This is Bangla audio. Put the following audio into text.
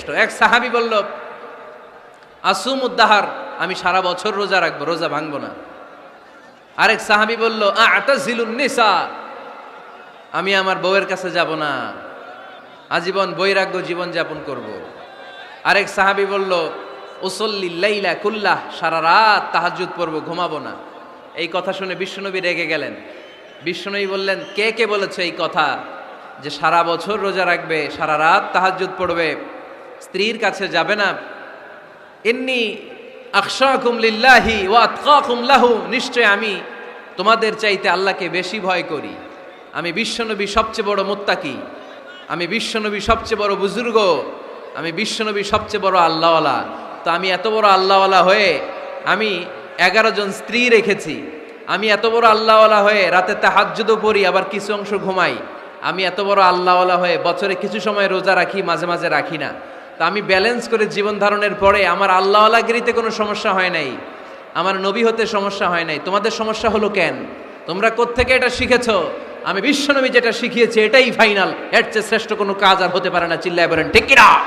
শ্রেষ্ঠ। এক সাহাবি বলল আসুম উদ্দাহার আমি সারা বছর রোজা রাখব, রোজা ভাঙবো না। আরেক সাহাবি বলল নিসা, আমি আমার বউয়ের কাছে যাব না। আজীবন বৈরাগ্য জীবন যাপন করব। আরেক সাহাবি বলল ওসল্লিল্লাইলা কুল্লাহ, সারা রাত তাহাজুদ পড়ব, ঘুমাবো না। এই কথা শুনে বিশ্বনবী রেগে গেলেন। বিশ্বনবী বললেন, কে কে বলেছে এই কথা যে সারা বছর রোজা রাখবে, সারা রাত তাহাজুদ পড়বে? স্ত্রীর কাছে যাবে না। ইন্নি আকশাকুম লিল্লাহি ওয়া আতকাকুম লাহু, নিশ্চয় আমি তোমাদের চাইতে আল্লাহকে বেশি ভয় করি। আমি বিশ্বনবী সবচেয়ে বড় মুত্তাকি। আমি বিশ্বনবী সবচেয়ে বড় বুজুর্গ। আমি বিশ্বনবী সবচেয়ে বড় আল্লাহওয়ালা। তো আমি এত বড় আল্লাহওয়ালা হয়ে আমি এগারো জন স্ত্রী রেখেছি। আমি এত বড় আল্লাহওয়ালা হয়ে রাতে তাহাজ্জুদও পড়ি, আবার কিছু অংশ ঘুমাই। আমি এত বড় আল্লাহওয়ালা হয়ে বছরে কিছু সময় রোজা রাখি, মাঝে মাঝে রাখি না। তা আমি ব্যালেন্স করে জীবন ধারণের পরে আমার আল্লাহ আল্লাহওয়ালাগিরিতে কোনো সমস্যা হয় নাই। আমার নবী হতে সমস্যা হয় নাই। তোমাদের সমস্যা হলো কেন? তোমরা কোত্থেকে এটা শিখেছ? আমি বিশ্বনবী যেটা শিখিয়েছি, এটাই ফাইনাল এর চেয়ে শ্রেষ্ঠ কোনো কাজ আর হতে পারে না, চিল্লায় বলেন, ঠিক কিনা?